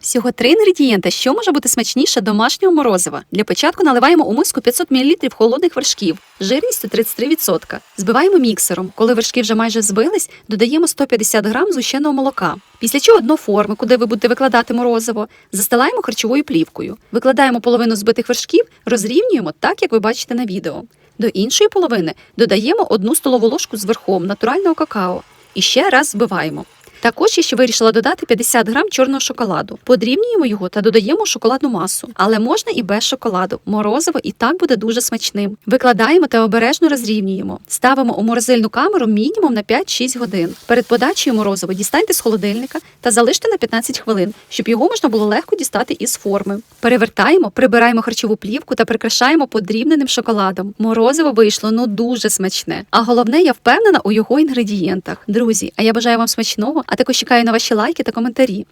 Всього три інгредієнти, що може бути смачніше домашнього морозива. Для початку наливаємо у миску 500 мл холодних вершків, жирністю 33%. Збиваємо міксером. Коли вершки вже майже збились, додаємо 150 г згущеного молока. Після чого дно форми, куди ви будете викладати морозиво, застилаємо харчовою плівкою. Викладаємо половину збитих вершків, розрівнюємо так, як ви бачите на відео. До іншої половини додаємо одну столову ложку з верхом натурального какао і ще раз збиваємо. Також я ще вирішила додати 50 грам чорного шоколаду. Подрібнюємо його та додаємо шоколадну масу, але можна і без шоколаду. Морозиво і так буде дуже смачним. Викладаємо та обережно розрівнюємо. Ставимо у морозильну камеру мінімум на 5-6 годин. Перед подачею морозива дістаньте з холодильника та залиште на 15 хвилин, щоб його можна було легко дістати із форми. Перевертаємо, прибираємо харчову плівку та прикрашаємо подрібненим шоколадом. Морозиво вийшло ну дуже смачне. А головне, я впевнена у його інгредієнтах. Друзі, а я бажаю вам смачного, а також чекаю на ваші лайки та коментарі.